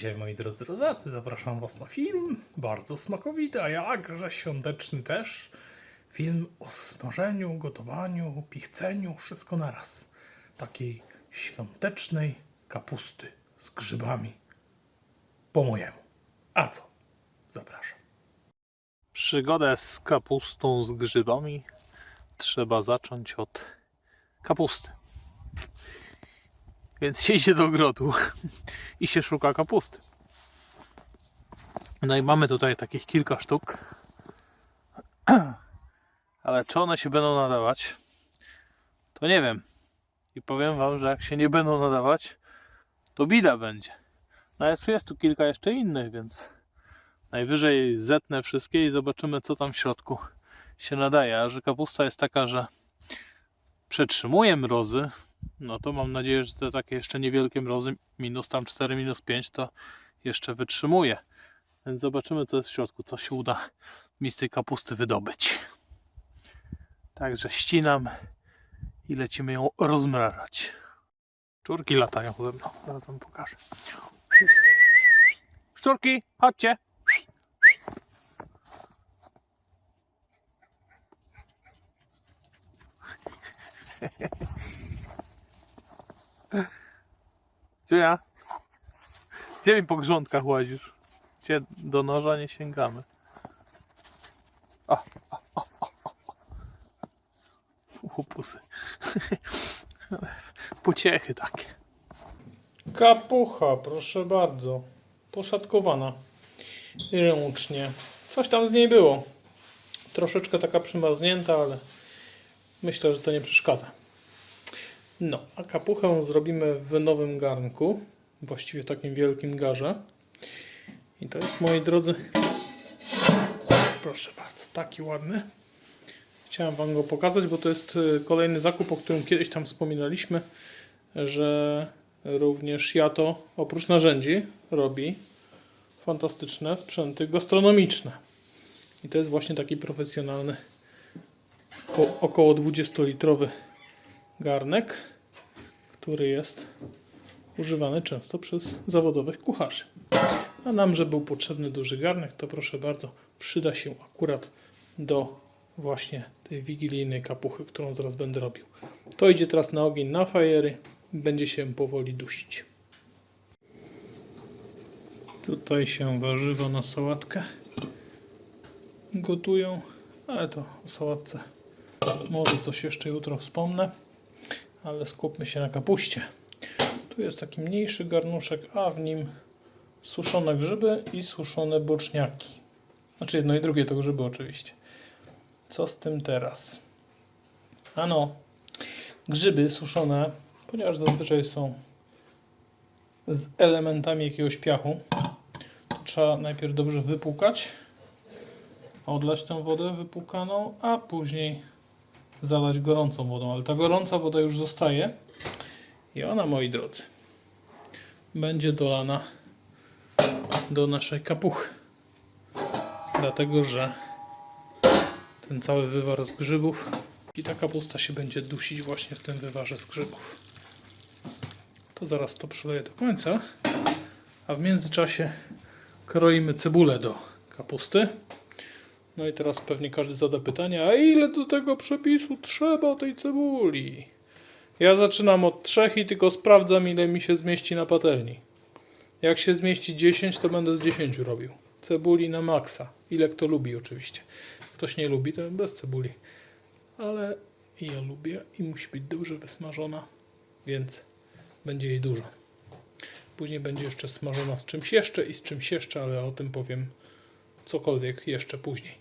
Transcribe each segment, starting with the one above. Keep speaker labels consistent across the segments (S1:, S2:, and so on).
S1: Dzisiaj, moi drodzy rodacy, zapraszam Was na film bardzo smakowity, a jakże świąteczny też. Film o smażeniu, gotowaniu, pichceniu, wszystko naraz. Takiej świątecznej kapusty z grzybami. Po mojemu. A co? Zapraszam. Przygodę z kapustą z grzybami trzeba zacząć od kapusty. Więc się idzie do ogrodu i się szuka kapusty. No i mamy tutaj takich kilka sztuk. Ale czy one się będą nadawać? To nie wiem. I powiem wam, że jak się nie będą nadawać, to bida będzie. No jest, jest tu kilka jeszcze innych, więc najwyżej zetnę wszystkie i zobaczymy, co tam w środku się nadaje. A że kapusta jest taka, że przetrzymuje mrozy, no to mam nadzieję, że te takie jeszcze niewielkie mrozy, minus tam 4, minus 5, to jeszcze wytrzymuje. Więc zobaczymy, co jest w środku, co się uda mi z tej kapusty wydobyć. Także ścinam i lecimy ją rozmrażać. Szczurki latają ze mną, zaraz wam pokażę. Szczurki, chodźcie! Gdzie Gdzie mi po grządkach łazisz? Gdzie do noża nie sięgamy. O, o, o, o, o. Upusy. Pociechy takie. Kapucha, proszę bardzo. Poszatkowana. Ręcznie. Coś tam z niej było. Troszeczkę taka przymarznięta, ale myślę, że to nie przeszkadza. No, a kapuchę zrobimy w nowym garnku, właściwie takim wielkim garze. I to jest, moi drodzy, proszę bardzo, taki ładny. Chciałem Wam go pokazać, bo to jest y, kolejny zakup, o którym kiedyś tam wspominaliśmy, że również Jato oprócz narzędzi robi fantastyczne sprzęty gastronomiczne. I to jest właśnie taki profesjonalny, ko- około 20-litrowy garnek, który jest używany często przez zawodowych kucharzy. A nam, że był potrzebny duży garnek, to proszę bardzo, przyda się akurat do właśnie tej wigilijnej kapuchy, którą zaraz będę robił. To idzie teraz na ogień na fajery będzie się powoli dusić. Tutaj się warzywa na sałatkę gotują, ale to o sałatce może coś jeszcze jutro wspomnę, ale skupmy się na kapuście. Tu jest taki mniejszy garnuszek, a w nim suszone grzyby i suszone boczniaki. Znaczy jedno i drugie to grzyby oczywiście. Co z tym teraz? Ano, grzyby suszone, ponieważ zazwyczaj są z elementami jakiegoś piachu, to trzeba najpierw dobrze wypłukać, odlać tę wodę wypłukaną, a później zalać gorącą wodą. Ale ta gorąca woda już zostaje i ona, moi drodzy, będzie dolana do naszej kapuchy. Dlatego, że ten cały wywar z grzybów i ta kapusta się będzie dusić właśnie w tym wywarze z grzybów. To zaraz to przeleję do końca. A w międzyczasie kroimy cebulę do kapusty. No i teraz pewnie każdy zada pytanie, a ile do tego przepisu trzeba tej cebuli? Ja zaczynam od trzech i tylko sprawdzam ile mi się zmieści na patelni. Jak się zmieści 10, to będę z 10 robił. Cebuli na maksa. Ile kto lubi oczywiście. Ktoś nie lubi, to bez cebuli. Ale ja lubię i musi być dobrze wysmażona, więc będzie jej dużo. Później będzie jeszcze smażona z czymś jeszcze i z czymś jeszcze, ale o tym powiem cokolwiek jeszcze później.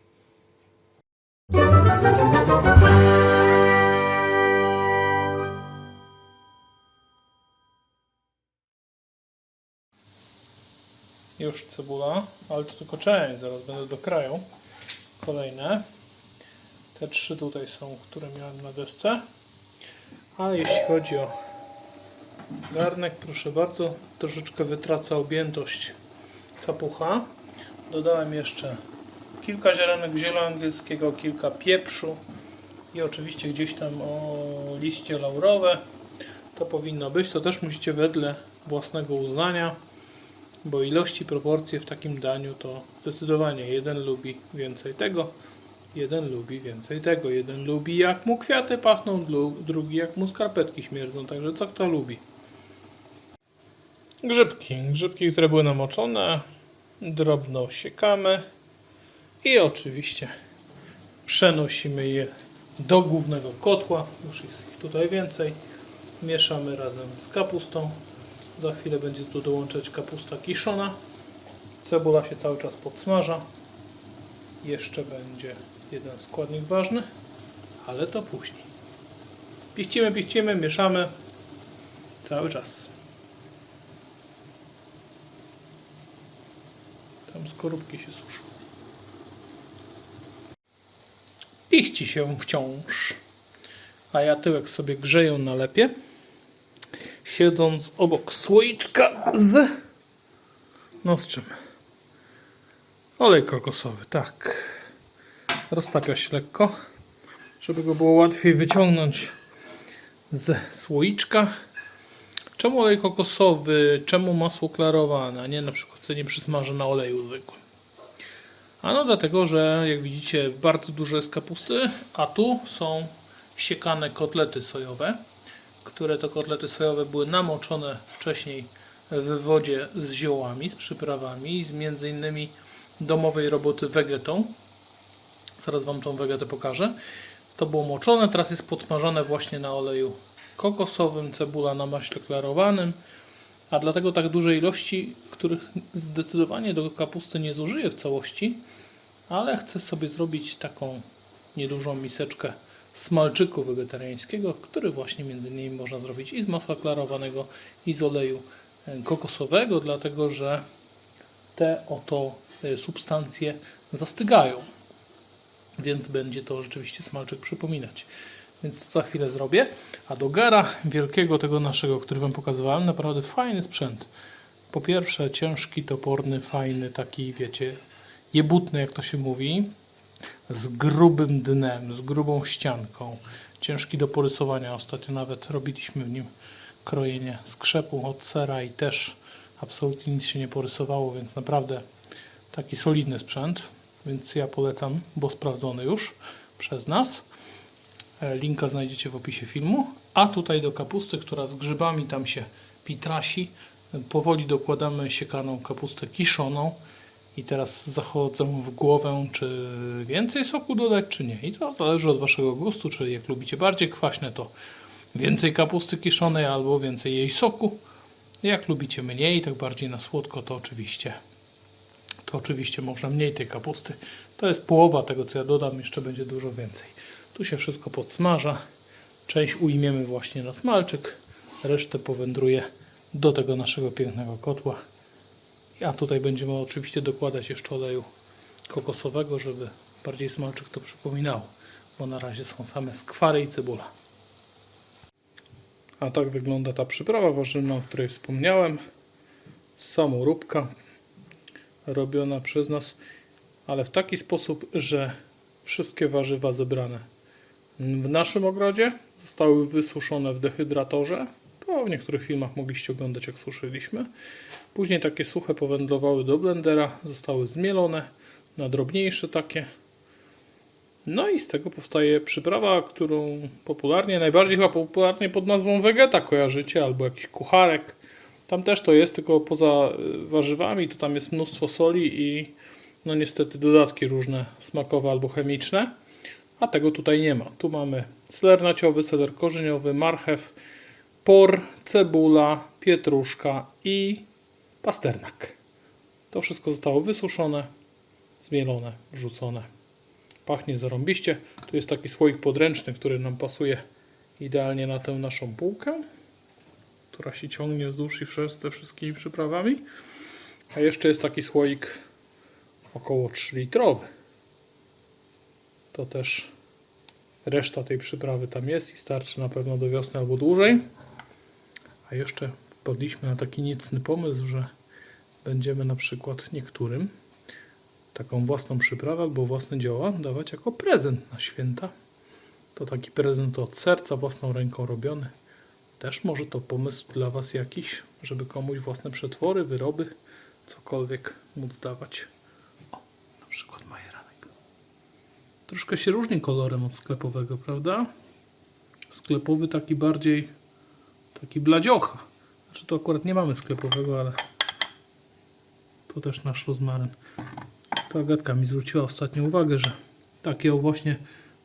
S1: Już cebula, ale to tylko część, zaraz będę do kraju. Kolejne. Te trzy tutaj są, które miałem na desce. Ale jeśli chodzi o garnek, proszę bardzo, troszeczkę wytraca objętość kapucha. Dodałem jeszcze kilka ziarenek ziela angielskiego, kilka pieprzu i oczywiście gdzieś tam o liście laurowe. To powinno być, to też musicie wedle własnego uznania. bo ilości, proporcje w takim daniu to zdecydowanie jeden lubi więcej tego, jeden lubi więcej tego, jeden lubi jak mu kwiaty pachną, drugi jak mu skarpetki śmierdzą, także co kto lubi. Grzybki, grzybki, które były namoczone, drobno siekamy i oczywiście przenosimy je do głównego kotła, już jest ich tutaj więcej, mieszamy razem z kapustą, za chwilę będzie tu dołączać kapusta kiszona, cebula się cały czas podsmaża, jeszcze będzie jeden składnik ważny, ale to później. Piścimy, piścimy, mieszamy cały czas. Tam skorupki się suszą. Piści się wciąż, a ja tyłek sobie grzeję na lepie, siedząc obok słoiczka z... No z czym? Olej kokosowy, tak. Roztapia się lekko, żeby go było łatwiej wyciągnąć z słoiczka. Czemu olej kokosowy? Czemu masło klarowane, nie na przykład sobie nie przysmażę na oleju zwykłym? Ano dlatego, że jak widzicie bardzo dużo jest kapusty, a tu są siekane kotlety sojowe, które to kotlety sojowe były namoczone wcześniej w wodzie z ziołami, z przyprawami, z między innymi domowej roboty wegetą. Zaraz Wam tą wegetę pokażę. To było moczone, teraz jest podsmażane właśnie na oleju kokosowym, cebula na maśle klarowanym, a dlatego tak duże ilości, których zdecydowanie do kapusty nie zużyję w całości, ale chcę sobie zrobić taką niedużą miseczkę smalczyku wegetariańskiego, który właśnie między innymi można zrobić i z masła klarowanego, i z oleju e, kokosowego, dlatego że te oto e, substancje zastygają, więc będzie to rzeczywiście smalczyk przypominać. Więc to za chwilę zrobię. A do gara wielkiego tego naszego, który Wam pokazywałem, naprawdę fajny sprzęt. Po pierwsze ciężki, toporny, fajny, taki wiecie, jebutny jak to się mówi, z grubym dnem, z grubą ścianką, ciężki do porysowania. Ostatnio nawet robiliśmy w nim krojenie skrzepu od sera i też absolutnie nic się nie porysowało, więc naprawdę taki solidny sprzęt, więc ja polecam, bo sprawdzony już przez nas. E, Linka znajdziecie w opisie filmu. A tutaj do kapusty, która z grzybami tam się pitrasi, powoli dokładamy siekaną kapustę kiszoną. I teraz zachodzę w głowę, czy więcej soku dodać, czy nie. I to zależy od Waszego gustu, czyli jak lubicie bardziej kwaśne, to więcej kapusty kiszonej albo więcej jej soku. Jak lubicie mniej, tak bardziej na słodko, to oczywiście to oczywiście można mniej tej kapusty. To jest połowa tego, co ja dodam, jeszcze będzie dużo więcej. Tu się wszystko podsmaża. Część ujmiemy właśnie na smalczyk, resztę powędruje do tego naszego pięknego kotła. A tutaj będziemy oczywiście dokładać jeszcze oleju kokosowego, żeby bardziej smalczyk to przypominało, bo na razie są same skwary i cebula. A tak wygląda ta przyprawa warzywna, o której wspomniałem. Samoróbka robiona przez nas, ale w taki sposób, że wszystkie warzywa zebrane w naszym ogrodzie zostały wysuszone w dehydratorze. To w niektórych filmach mogliście oglądać, jak suszyliśmy. Później takie suche powędrowały do blendera, zostały zmielone na drobniejsze takie. No i z tego powstaje przyprawa, którą popularnie, najbardziej chyba popularnie pod nazwą Vegeta kojarzycie, albo jakiś kucharek. Tam też to jest, tylko poza y, warzywami to tam jest mnóstwo soli i no niestety dodatki różne smakowe albo chemiczne. A tego tutaj nie ma. Tu mamy seler naciowy, seler korzeniowy, marchew, por, cebula, pietruszka i pasternak. To wszystko zostało wysuszone, zmielone, wrzucone. Pachnie zarąbiście. Tu jest taki słoik podręczny, który nam pasuje idealnie na tę naszą półkę która się ciągnie wzdłuż i wszerz ze wszystkimi przyprawami. A jeszcze jest taki słoik około 3 litrowy. To też reszta tej przyprawy tam jest i starczy na pewno do wiosny albo dłużej. A jeszcze wpadliśmy na taki nicny pomysł, że będziemy na przykład niektórym taką własną przyprawę albo własne dzieła dawać jako prezent na święta. To taki prezent od serca, własną ręką robiony. Też może to pomysł dla Was jakiś, żeby komuś własne przetwory, wyroby cokolwiek móc dawać. O, na przykład majeranek. Troszkę się różni kolorem od sklepowego, prawda? Sklepowy taki bardziej taki bladziocha. Znaczy to akurat nie mamy sklepowego, ale to też nasz rozmaryn. To Agatka mi zwróciła ostatnio uwagę, że takie właśnie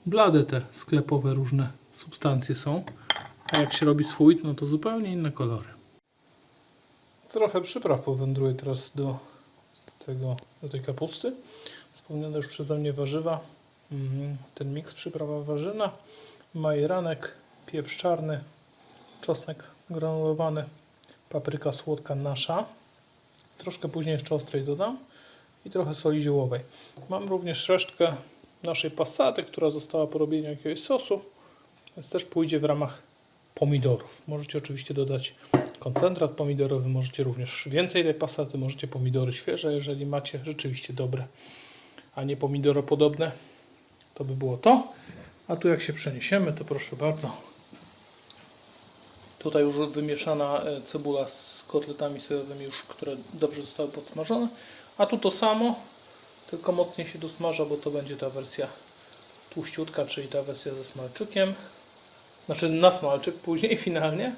S1: blade te sklepowe różne substancje są. A jak się robi swój, no to zupełnie inne kolory. Trochę przypraw powędruje teraz do tego, do tej kapusty. Wspomniane już przeze mnie warzywa. Mhm, Ten miks przyprawa warzyna, majeranek, pieprz czarny, czosnek granulowany, papryka słodka nasza. Troszkę później jeszcze ostrej dodam i trochę soli ziołowej. Mam również resztkę naszej pasaty, która została po robieniu jakiegoś sosu, więc też pójdzie w ramach pomidorów. Możecie oczywiście dodać koncentrat pomidorowy, możecie również więcej tej pasaty, możecie pomidory świeże, jeżeli macie rzeczywiście dobre, a nie pomidoropodobne. To by było to. A tu jak się przeniesiemy, to proszę bardzo. Tutaj już wymieszana e, cebula z kotletami sojowymi, już, które dobrze zostały podsmażone. A tu to samo, tylko mocniej się dosmaża, bo to będzie ta wersja tłuściutka, czyli ta wersja ze smalczykiem. Znaczy na smalczyk później finalnie.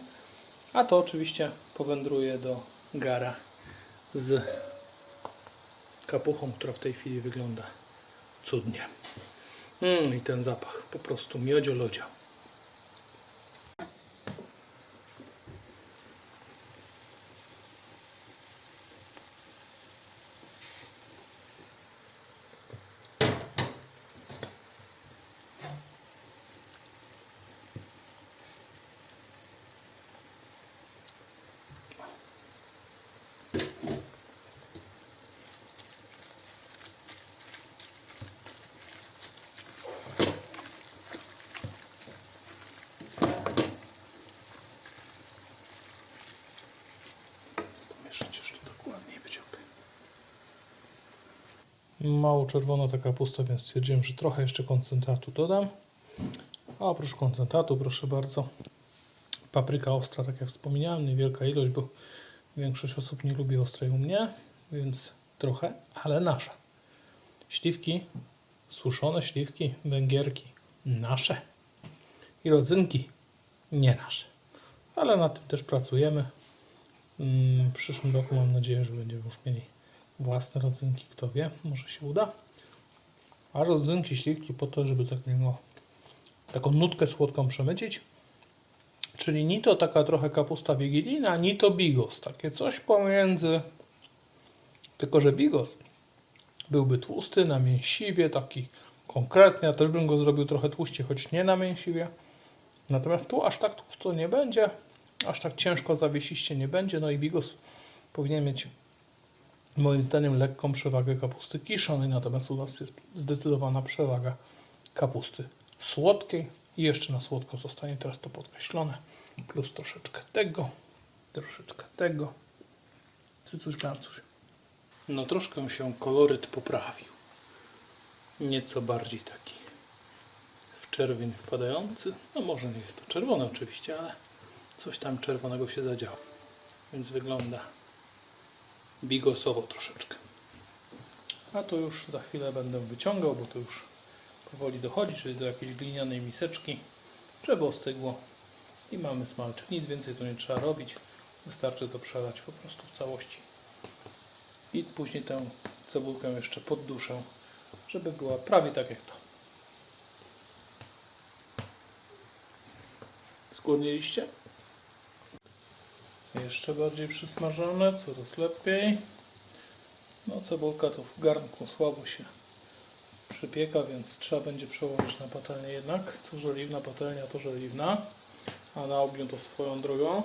S1: A to oczywiście powędruje do gara z kapuchą, która w tej chwili wygląda cudnie. Mm, I ten zapach, po prostu miodzio-lodzia. Pomieszać jeszcze dokładniej będzie ok. Mało czerwona ta kapusta, więc stwierdziłem, że trochę jeszcze koncentratu dodam. A oprócz koncentratu, proszę bardzo, papryka ostra, tak jak wspomniałem, niewielka ilość, bo większość osób nie lubi ostrej u mnie, więc trochę, ale nasza. Śliwki, suszone śliwki, węgierki, nasze. I rodzynki, nie nasze. Ale nad tym też pracujemy. Mm, W przyszłym roku mam nadzieję, że będziemy już mieli własne rodzynki. Kto wie, może się uda. A rodzynki, śliwki po to, żeby tak miło taką nutkę słodką przemycić. Czyli ni to taka trochę kapusta wigilijna, ni to bigos. Takie coś pomiędzy. Tylko, że bigos byłby tłusty, na mięsiwie, taki konkretny. Ja też bym go zrobił trochę tłuściej, choć nie na mięsiwie. Natomiast tu aż tak tłusto nie będzie, aż tak ciężko zawiesiście nie będzie. No i bigos powinien mieć moim zdaniem lekką przewagę kapusty kiszonej, natomiast u nas jest zdecydowana przewaga kapusty słodkiej i jeszcze na słodko zostanie teraz to podkreślone. Plus troszeczkę tego, troszeczkę tego. Cycuś glancuś. No troszkę się koloryt poprawił. Nieco bardziej taki w czerwień wpadający. No może nie jest to czerwone oczywiście, ale coś tam czerwonego się zadziało. Więc wygląda bigosowo troszeczkę. A to już za chwilę będę wyciągał, bo to już powoli dochodzi, czyli do jakiejś glinianej miseczki, żeby ostygło i mamy smalczyk. Nic więcej tu nie trzeba robić. Wystarczy to przelać po prostu w całości. I później tę cebulkę jeszcze podduszę, żeby była prawie tak jak to. Skłoniliście? Jeszcze bardziej przysmażone, coraz lepiej. No cebulka to w garnku słabo się przypieka, więc trzeba będzie przełożyć na patelnię jednak. Co żeliwna patelnia to żeliwna, a na ogniu to swoją drogą.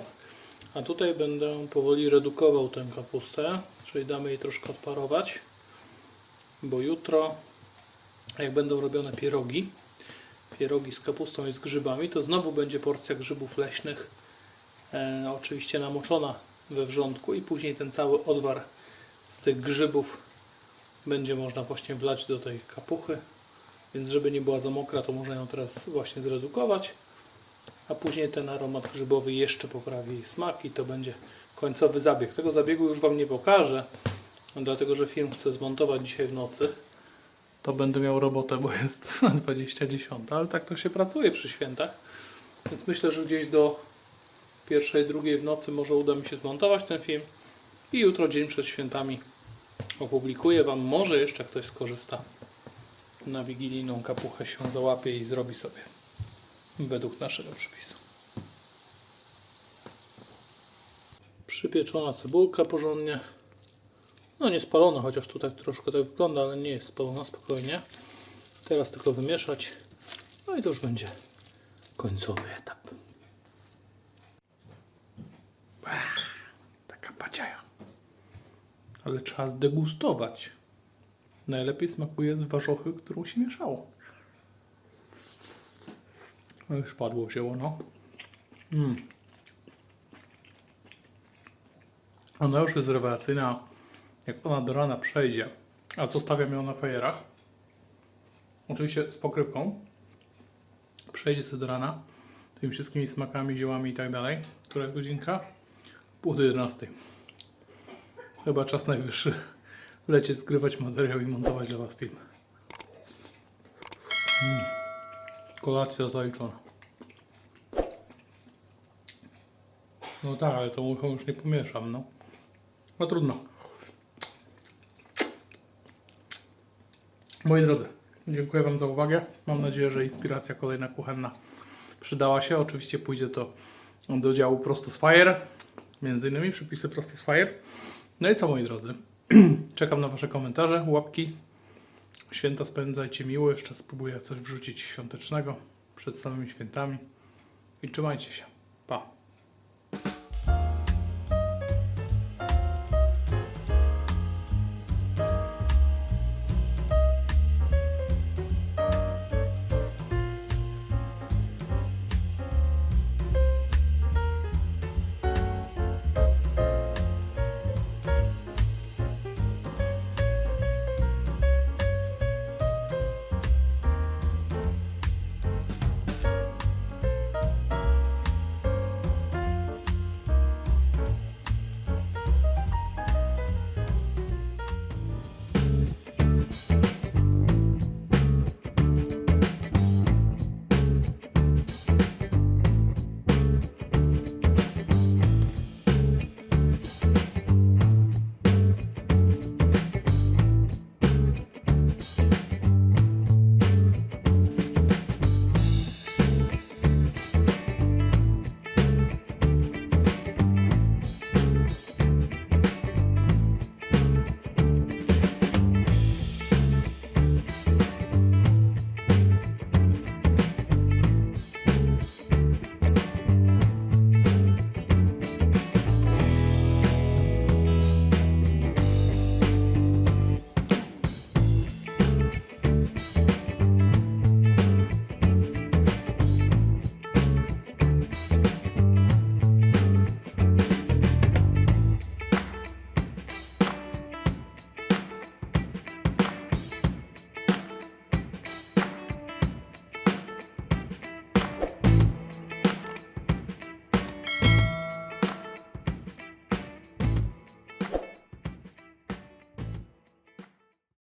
S1: A tutaj będę powoli redukował tę kapustę, czyli damy jej troszkę odparować, bo jutro jak będą robione pierogi, pierogi z kapustą i z grzybami, to znowu będzie porcja grzybów leśnych, e, oczywiście namoczona we wrzątku i później ten cały odwar z tych grzybów będzie można właśnie wlać do tej kapuchy, więc żeby nie była za mokra, to można ją teraz właśnie zredukować, a później ten aromat grzybowy jeszcze poprawi smak i to będzie końcowy zabieg. Tego zabiegu już Wam nie pokażę, Dlatego, że film chcę zmontować dzisiaj w nocy. To będę miał robotę, bo jest 20.10, ale tak to się pracuje przy świętach. Więc myślę, że gdzieś do pierwszej, drugiej w nocy może uda mi się zmontować ten film. I jutro, dzień przed świętami, opublikuję Wam. Może jeszcze ktoś skorzysta. Na wigilijną kapuchę się załapie i zrobi sobie według naszego przepisu. Przypieczona cebulka porządnie. No nie spalona, chociaż tu tak troszkę tak wygląda, ale nie jest spalona spokojnie. Teraz tylko wymieszać. No i to już będzie końcowy Ale trzeba zdegustować. Najlepiej smakuje z warzochy, którą się mieszało. No już padło wzięło, no. Mm. Ona już jest rewelacyjna. Jak ona do rana przejdzie, a zostawiam ją na fajerach, oczywiście z pokrywką, przejdzie sobie do rana, tymi wszystkimi smakami, ziołami i tak dalej, która jest godzinka? Pół do 11. Chyba czas najwyższy lecieć, zgrywać materiał i montować dla Was film. Mm. Kolacja zaliczona. No tak, ale tą łychą już nie pomieszam, no. No trudno. Moi drodzy, dziękuję Wam za uwagę. Mam nadzieję, że inspiracja kolejna kuchenna przydała się. Oczywiście pójdzie to do działu prosto z Fire. Między innymi przepisy prosto z Fire. No i co moi drodzy? Czekam na Wasze komentarze, łapki. Święta spędzajcie miło. Jeszcze spróbuję coś wrzucić świątecznego przed samymi świętami. I trzymajcie się. Pa.